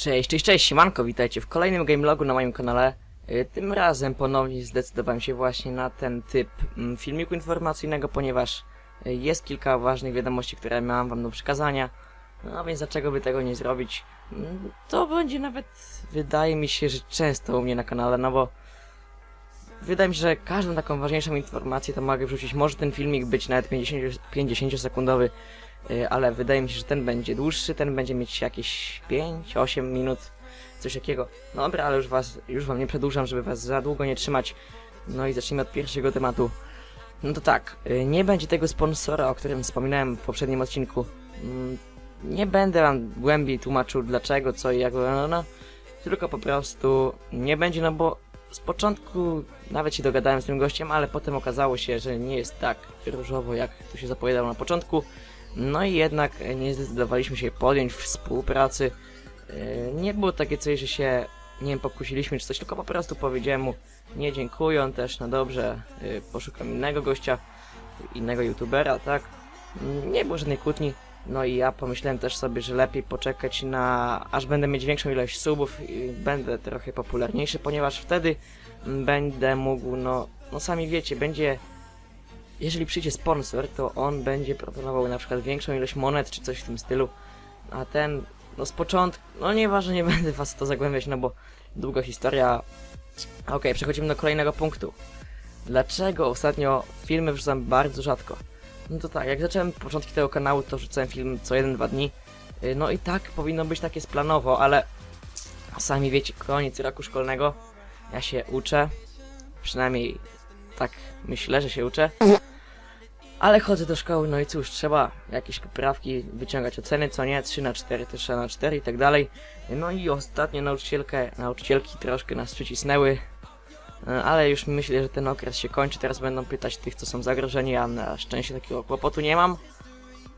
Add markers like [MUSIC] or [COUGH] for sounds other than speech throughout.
Cześć, cześć, cześć, siemanko, witajcie w kolejnym gamelogu na moim kanale. Y, Tym razem ponownie zdecydowałem się właśnie na ten typ mm, filmiku informacyjnego, ponieważ y, jest kilka ważnych wiadomości, które miałem wam do przekazania. No więc dlaczego by tego nie zrobić? Mm, To będzie nawet, wydaje mi się, że często u mnie na kanale, no bo wydaje mi się, że każdą taką ważniejszą informację to mogę wrzucić. Może ten filmik być nawet 50, 50 sekundowy, Y, ale wydaje mi się, że ten będzie dłuższy, ten będzie mieć jakieś 5-8 minut, coś takiego. No dobra, ale już was, już wam nie przedłużam, żeby was za długo nie trzymać. No i zacznijmy od pierwszego tematu. No to tak, y, nie będzie tego sponsora, o którym wspominałem w poprzednim odcinku. Mm, Nie będę wam głębiej tłumaczył dlaczego, co i jak, no, no, tylko po prostu nie będzie, no bo z początku nawet się dogadałem z tym gościem, ale potem okazało się, że nie jest tak różowo, jak to się zapowiadało na początku. No i jednak nie zdecydowaliśmy się podjąć współpracy. E, Nie było takie coś, że się, nie wiem, pokusiliśmy czy coś, tylko po prostu powiedziałem mu nie dziękuję, on też na dobrze, e, poszukam innego gościa, innego youtubera, tak. Nie było żadnej kłótni. No i ja pomyślałem też sobie, że lepiej poczekać na aż będę mieć większą ilość subów i będę trochę popularniejszy, ponieważ wtedy mm, będę mógł, no, no sami wiecie, będzie jeżeli przyjdzie sponsor, to on będzie proponował na przykład większą ilość monet czy coś w tym stylu, a ten, no z początku, no nieważne, nie będę was to zagłębiać, no bo długa historia. Okej, przechodzimy do kolejnego punktu. Dlaczego ostatnio filmy wrzucam bardzo rzadko? No to tak, jak zacząłem początki tego kanału, to wrzucałem film co 1-2 dni. Yy, No i tak powinno być takie splanowo, ale sami wiecie, koniec roku szkolnego, ja się uczę, przynajmniej tak myślę, że się uczę. Ale chodzę do szkoły, no i cóż, trzeba jakieś poprawki, wyciągać oceny, co nie, 3 na 4, to 3 na 4 i tak dalej. No i ostatnio nauczycielkę, nauczycielki troszkę nas przycisnęły, e, ale już myślę, że ten okres się kończy, teraz będą pytać tych, co są zagrożeni, a na szczęście takiego kłopotu nie mam.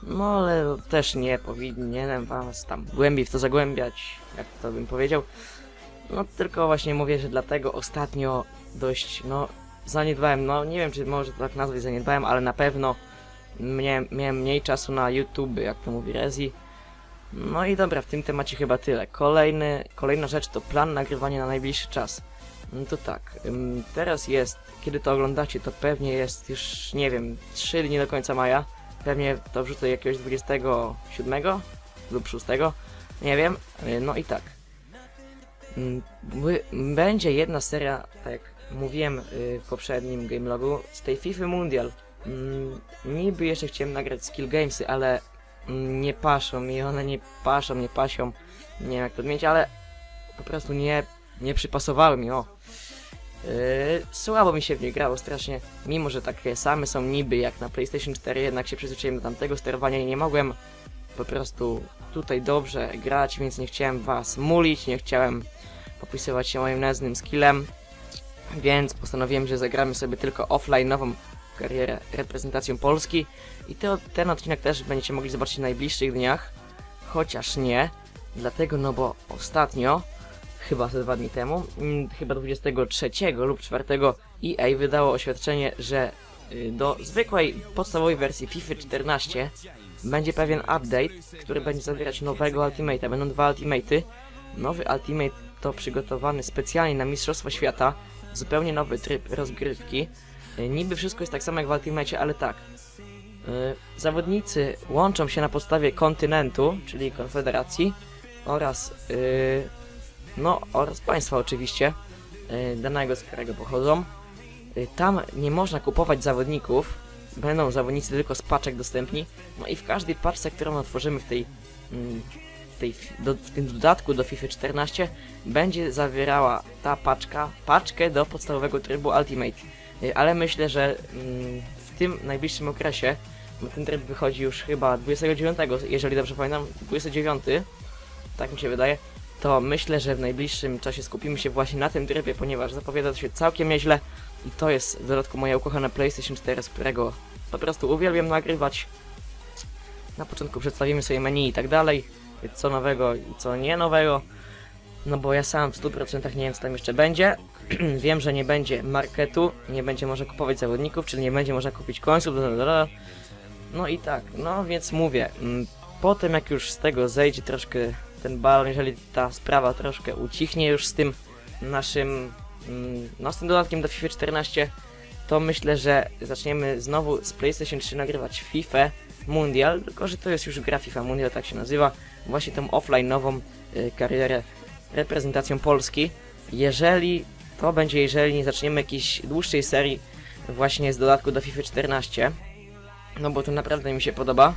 No ale też nie powinienem was tam głębiej w to zagłębiać, jak to bym powiedział. No tylko właśnie mówię, że dlatego ostatnio dość, no zaniedbałem, no nie wiem czy może to tak nazwać zaniedbałem, ale na pewno miałem, miałem mniej czasu na YouTube, jak to mówi Rezi. No i dobra, w tym temacie chyba tyle. Kolejny, kolejna rzecz to plan nagrywania na najbliższy czas. No to tak, teraz jest, kiedy to oglądacie, to pewnie jest już, nie wiem, 3 dni do końca maja. Pewnie to wrzucę jakiegoś 27 lub 6, nie wiem. Yy, No i tak. Będzie jedna seria, tak jak mówiłem y, w poprzednim gamelogu, z tej FIFA Mundial. Mm, niby jeszcze chciałem nagrać skill gamesy, ale nie paszą mi, one nie paszą, nie pasią. Nie wiem jak to odmienić, ale po prostu nie, nie przypasowały mi, o. Yy, słabo mi się w nie grało strasznie, mimo że takie same są niby jak na PlayStation 4, jednak się przyzwyczaiłem do tamtego sterowania i nie mogłem po prostu tutaj dobrze grać, więc nie chciałem was mulić, nie chciałem popisywać się moim nędznym skillem, więc postanowiłem, że zagramy sobie tylko offline'ową karierę reprezentacją Polski i to, ten odcinek też będziecie mogli zobaczyć w najbliższych dniach, chociaż nie, dlatego no bo ostatnio, chyba ze dwa dni temu, mm, chyba 23 lub 4 EA wydało oświadczenie, że y, do zwykłej podstawowej wersji FIFA 14 będzie pewien update, który będzie zawierać nowego Ultimate'a. Będą dwa Ultimate'y. Nowy Ultimate to przygotowany specjalnie na Mistrzostwa Świata, zupełnie nowy tryb rozgrywki. Y, Niby wszystko jest tak samo jak w Ultimate, ale tak. Y, Zawodnicy łączą się na podstawie kontynentu, czyli konfederacji oraz y, no oraz państwa oczywiście danego z którego pochodzą. Tam nie można kupować zawodników, będą zawodnicy tylko z paczek dostępni. No i w każdej paczce, którą otworzymy w tej, mm, tej do, w tym dodatku do FIFA 14 będzie zawierała ta paczka paczkę do podstawowego trybu Ultimate. Y, Ale myślę, że mm, w tym najbliższym okresie, bo ten tryb wychodzi już chyba 29, jeżeli dobrze pamiętam, 29, tak mi się wydaje, to myślę, że w najbliższym czasie skupimy się właśnie na tym trybie, ponieważ zapowiada to się całkiem nieźle i to jest w dodatku moja ukochana PlayStation 4, z którego po prostu uwielbiam nagrywać. Na początku przedstawimy sobie menu i tak dalej, co nowego i co nie nowego. No bo ja sam w 100% nie wiem co tam jeszcze będzie. [CLEARS THROAT] wiem, że nie będzie marketu, nie będzie można kupować zawodników, czyli nie będzie można kupić końców. No i tak, no więc mówię, mm, potem jak już z tego zejdzie troszkę ten balon, jeżeli ta sprawa troszkę ucichnie już z tym naszym, mm, no z tym dodatkiem do FIFA 14, to myślę, że zaczniemy znowu z PlayStation 3 nagrywać FIFA Mundial, tylko że to jest już gra FIFA Mundial, tak się nazywa, właśnie tą offline'ową y, karierę reprezentacją Polski. Jeżeli to będzie, jeżeli nie zaczniemy jakiejś dłuższej serii właśnie z dodatku do FIFA 14, no bo to naprawdę mi się podoba,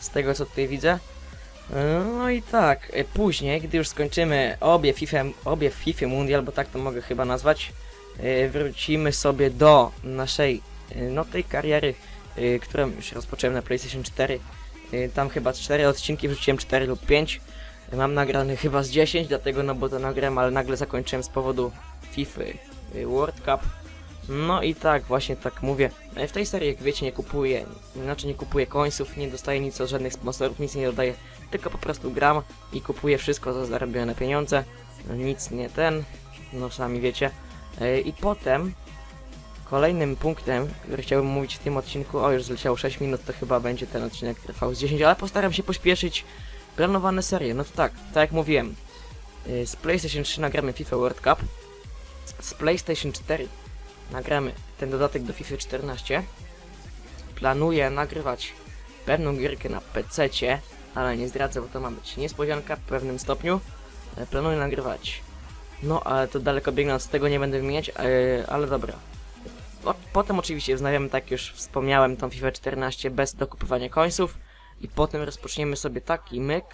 z tego co tutaj widzę. No i tak, y, później, gdy już skończymy obie FIFA, obie FIFA Mundial, bo tak to mogę chyba nazwać, y, wrócimy sobie do naszej, no tej kariery, y, już rozpocząłem na PlayStation 4. Y, Tam chyba 4 odcinki, wrzuciłem 4 lub 5. Mam nagrany chyba z 10, dlatego no bo to nagrałem, ale nagle zakończyłem z powodu FIFA y, World Cup. No i tak, właśnie tak mówię. E, W tej serii, jak wiecie, nie kupuję, znaczy nie kupuję końców, nie dostaję nic od żadnych sponsorów, nic nie dodaję, tylko po prostu gram i kupuję wszystko za zarobione pieniądze. Nic nie ten, no sami wiecie. I potem kolejnym punktem, który chciałbym mówić w tym odcinku, o już zleciało 6 minut, to chyba będzie ten odcinek trwał z 10, ale postaram się pośpieszyć planowane serie. No to tak, tak jak mówiłem, y, z PlayStation 3 nagramy FIFA World Cup, z PlayStation 4 nagramy ten dodatek do FIFA 14. Planuję nagrywać pewną gierkę na PC, ale nie zdradzę, bo to ma być niespodzianka w pewnym stopniu. E, Planuję nagrywać. No, ale to daleko biegnąc, tego nie będę wymieniać, e, ale dobra. Potem oczywiście wznawiamy, tak już wspomniałem, tą FIFA 14 bez dokupywania końców. I potem rozpoczniemy sobie taki myk,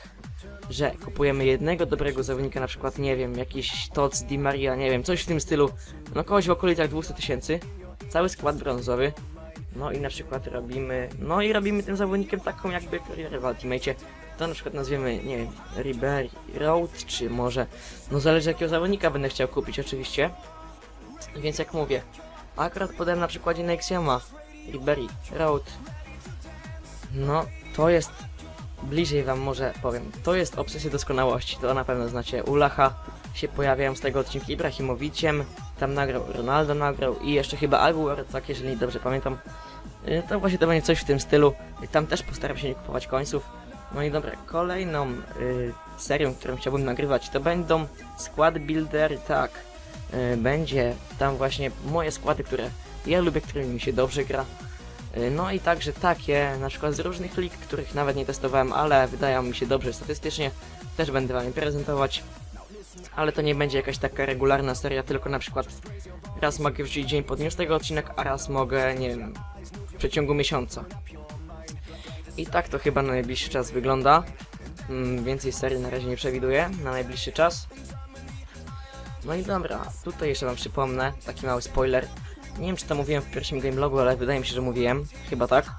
że kupujemy jednego dobrego zawodnika, na przykład, nie wiem, jakiś Tots, Di Maria, nie wiem, coś w tym stylu, no kogoś w okolicach 200 tysięcy, cały skład brązowy, no i na przykład robimy, no i robimy tym zawodnikiem taką jakby karierę w Ultimate, to na przykład nazwiemy, nie wiem, Ribery Road, czy może, no zależy jakiego zawodnika będę chciał kupić oczywiście, więc jak mówię, akurat podałem na przykładzie Nexiama, Ribery Road, no to jest bliżej wam może powiem. To jest obsesja doskonałości. To na pewno znacie. U Lacha się pojawiają z tego odcinki Ibrahimowiciem. Tam nagrał Ronaldo nagrał i jeszcze chyba Aguero, tak jeżeli dobrze pamiętam. Y, To właśnie to będzie coś w tym stylu. Y, Tam też postaram się nie kupować końców. No i dobra, kolejną y, serią, którą chciałbym nagrywać, to będą skład buildery, tak. Y, będzie tam właśnie moje składy, które ja lubię, którymi mi się dobrze gra. Y, No i także takie, na przykład z różnych lig, których nawet nie testowałem, ale wydają mi się dobrze statystycznie, też będę wam je prezentować. Ale to nie będzie jakaś taka regularna seria, tylko na przykład raz mogę wrzucić dzień pod news tego odcinek, a raz mogę, nie wiem, w przeciągu miesiąca. I tak to chyba na najbliższy czas wygląda. Mm, Więcej serii na razie nie przewiduję na najbliższy czas. No i dobra, tutaj jeszcze wam przypomnę, taki mały spoiler. Nie wiem czy to mówiłem w pierwszym gamelogu, ale wydaje mi się, że mówiłem. Chyba tak.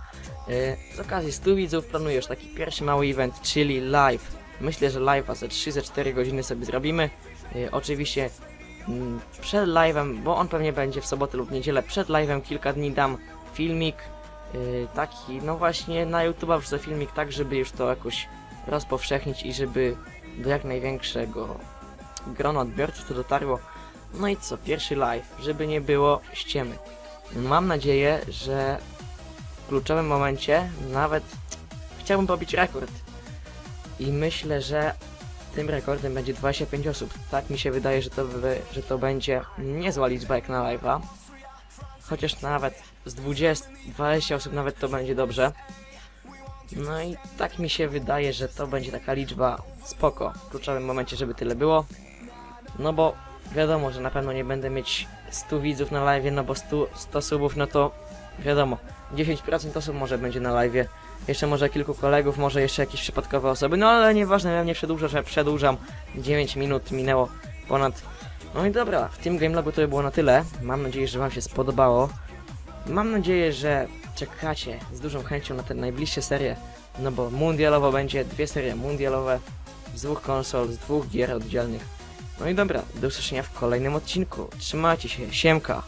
Yy, z okazji 100 widzów planuję już taki pierwszy mały event, czyli live. Myślę, że live'a ze 3-4 godziny sobie zrobimy. Yy, oczywiście mm, przed live'em, bo on pewnie będzie w sobotę lub niedzielę, przed live'em kilka dni dam filmik. Yy, taki, no właśnie na YouTube'a wrzucę filmik tak, żeby już to jakoś rozpowszechnić i żeby do jak największego grona odbiorców to dotarło. No i co, pierwszy live, żeby nie było ściemy. Mam nadzieję, że w kluczowym momencie nawet chciałbym pobić rekord. I myślę, że tym rekordem będzie 25 osób. Tak mi się wydaje, że to, by, że to będzie niezła liczba jak na live'a. Chociaż nawet z 20, 20 osób nawet to będzie dobrze. No i tak mi się wydaje, że to będzie taka liczba spoko w kluczowym momencie, żeby tyle było. No bo wiadomo, że na pewno nie będę mieć 100 widzów na live, no bo 100, 100 subów, no to wiadomo, 10% osób może będzie na live. Jeszcze może kilku kolegów, może jeszcze jakieś przypadkowe osoby, no ale nieważne, ja nie przedłużę, że przedłużam. 9 minut minęło ponad. No i dobra, w tym gamelogu to by było na tyle. Mam nadzieję, że Wam się spodobało. Mam nadzieję, że czekacie z dużą chęcią na te najbliższe serie, no bo mundialowo będzie dwie serie mundialowe z dwóch konsol, z dwóch gier oddzielnych. No i dobra, do usłyszenia w kolejnym odcinku. Trzymajcie się, siemka!